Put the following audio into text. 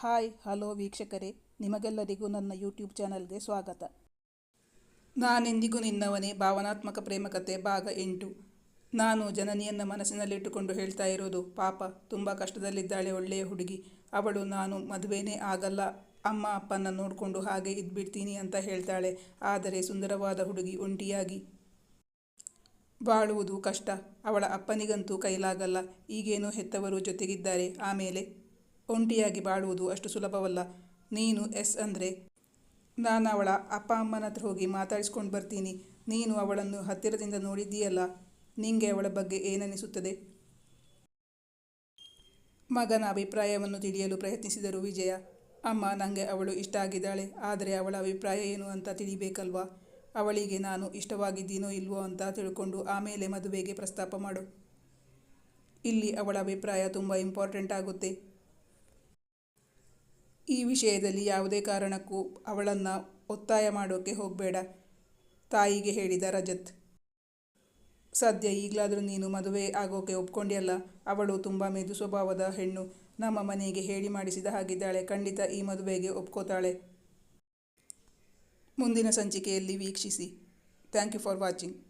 Hi, hello ವೀಕ್ಷಕರೇ, ನಿಮಗೆಲ್ಲರಿಗೂ ನನ್ನ ಯೂಟ್ಯೂಬ್ ಚಾನಲ್ಗೆ ಸ್ವಾಗತ. ನಾನೆಂದಿಗೂ ನಿನ್ನವನೇ ಭಾವನಾತ್ಮಕ ಪ್ರೇಮಕತೆ ಭಾಗ ಎಂಟು. ನಾನು ಜನನಿಯನ್ನು ಮನಸ್ಸಿನಲ್ಲಿಟ್ಟುಕೊಂಡು ಹೇಳ್ತಾ ಇರೋದು, ಪಾಪ, ತುಂಬ ಕಷ್ಟದಲ್ಲಿದ್ದಾಳೆ ಒಳ್ಳೆಯ ಹುಡುಗಿ. ಅವಳು ನಾನು ಮದುವೆನೇ ಆಗಲ್ಲ, ಅಮ್ಮ ಅಪ್ಪನ ನೋಡಿಕೊಂಡು ಹಾಗೆ ಇದ್ಬಿಡ್ತೀನಿ ಅಂತ ಹೇಳ್ತಾಳೆ, ಆದರೆ ಸುಂದರವಾದ ಹುಡುಗಿ ಒಂಟಿಯಾಗಿ ಬಾಳುವುದು ಕಷ್ಟ. ಅವಳ ಅಪ್ಪನಿಗಂತೂ ಕೈಲಾಗಲ್ಲ, ಈಗೇನೋ ಹೆತ್ತವರು ಜೊತೆಗಿದ್ದಾರೆ, ಆಮೇಲೆ ಒಂಟಿಯಾಗಿ ಬಾಳುವುದು ಅಷ್ಟು ಸುಲಭವಲ್ಲ. ನೀನು ಎಸ್ ಅಂದರೆ? ನಾನು ಅವಳ ಅಪ್ಪ ಅಮ್ಮನ ಹತ್ರ ಹೋಗಿ ಮಾತಾಡಿಸ್ಕೊಂಡು ಬರ್ತೀನಿ. ನೀನು ಅವಳನ್ನು ಹತ್ತಿರದಿಂದ ನೋಡಿದ್ದೀಯಲ್ಲ, ನಿಂಗೆ ಅವಳ ಬಗ್ಗೆ ಏನನಿಸುತ್ತದೆ ಮಗನ ಅಭಿಪ್ರಾಯವನ್ನು ತಿಳಿಯಲು ಪ್ರಯತ್ನಿಸಿದರು ವಿಜಯ. ಅಮ್ಮ ನನಗೆ ಅವಳು ಇಷ್ಟ ಆಗಿದ್ದಾಳೆ, ಆದರೆ ಅವಳ ಅಭಿಪ್ರಾಯ ಏನು ಅಂತ ತಿಳಿಬೇಕಲ್ವಾ? ಅವಳಿಗೆ ನಾನು ಇಷ್ಟವಾಗಿದ್ದೀನೋ ಇಲ್ವೋ ಅಂತ ತಿಳ್ಕೊಂಡು ಆಮೇಲೆ ಮದುವೆಗೆ ಪ್ರಸ್ತಾಪ ಮಾಡು. ಇಲ್ಲಿ ಅವಳ ಅಭಿಪ್ರಾಯ ತುಂಬ ಇಂಪಾರ್ಟೆಂಟ್ ಆಗುತ್ತೆ. ಈ ವಿಷಯದಲ್ಲಿ ಯಾವುದೇ ಕಾರಣಕ್ಕೂ ಅವಳನ್ನು ಒತ್ತಾಯ ಮಾಡೋಕ್ಕೆ ಹೋಗಬೇಡ, ತಾಯಿಗೆ ಹೇಳಿದ ರಜತ್. ಸದ್ಯ ಈಗಲಾದರೂ ನೀನು ಮದುವೆ ಆಗೋಕೆ ಒಪ್ಕೊಂಡಿಯಲ್ಲ, ಅವಳು ತುಂಬ ಮೆದು ಸ್ವಭಾವದ ಹೆಣ್ಣು, ನಮ್ಮ ಮನೆಗೆ ಹೇಳಿ ಮಾಡಿಸಿದ ಹಾಗಿದ್ದಾಳೆ, ಖಂಡಿತ ಈ ಮದುವೆಗೆ ಒಪ್ಕೋತಾಳೆ. ಮುಂದಿನ ಸಂಚಿಕೆಯಲ್ಲಿ ವೀಕ್ಷಿಸಿ. Thank you for watching.